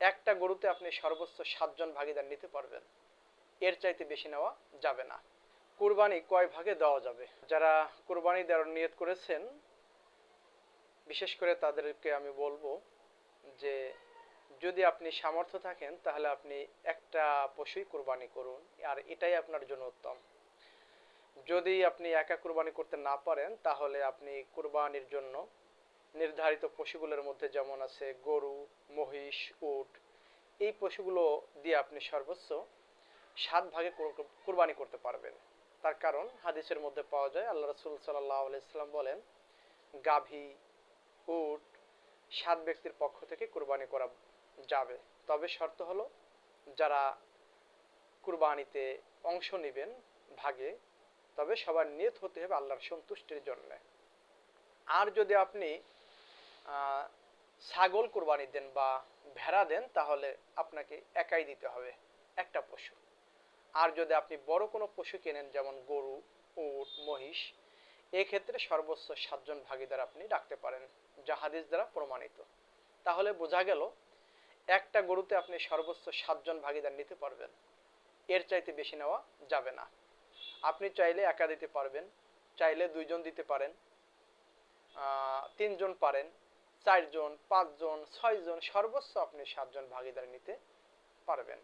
একটা গরুতে আপনি সর্বোচ্চ সাতজন ভাগিদার নিতে পারবেন। এর চাইতে বেশি নেওয়া যাবে না। কুরবানি কয় ভাগে দেওয়া যাবে? যারা কুরবানি দেওয়ার নিয়ত করেছেন, বিশেষ করে তাদেরকে আমি বলব যে, যদি আপনি সামর্থ্য থাকেন, তাহলে আপনি একটা পশুই কুরবানি করুন, আর এটাই আপনার জন্য উত্তম। যদি আপনি একা কুরবানি করতে না পারেন, তাহলে আপনি কুরবানির জন্য নির্ধারিত পশুগুলোর মধ্যে যেমন আছে গরু, মহিষ, উট, এই পশুগুলো দিয়ে আপনি সর্বোচ্চ সাত ভাগে কুর- কুরবানি করতে পারবেন। তার কারণ হাদিসের মধ্যে পাওয়া যায়, আল্লাহ রসুল সাল্লাহ আলাইসাল্লাম বলেন, গাভী, উট সাত ব্যক্তির পক্ষ থেকে কুরবানি করা যাবে। তবে শর্ত হলো, যারা কুরবানিতে অংশ নেবেন ভাগে, তবে সবার নিয়ত হতে হবে আল্লাহর সন্তুষ্টির জন্য। আর যদি আপনি ছাগল কুরবানি দেন বা ভেড়া দেন, তাহলে আপনাকে একাই দিতে হবে একটা পশু। আর যদি আপনি বড় কোনো পশু কেনেন, যেমন গরু, উট, মহিষ, এক্ষেত্রে সর্বোচ্চ সাতজন ভাগিদার আপনি রাখতে পারেন যা হাদিস দ্বারা প্রমাণিত। তাহলে বোঝা গেল, একটা গরুতে আপনি সর্বোচ্চ সাতজন ভাগিদার নিতে পারবেন। এর চাইতে বেশি নেওয়া যাবে না। আপনি চাইলে একা দিতে পারবেন, চাইলে দুইজন দিতে পারেন তিনজন পারেন চারজন পাঁচজন ছয়জন সর্বোচ্চ আপনি সাতজন ভাগিদার নিতে পারবেন।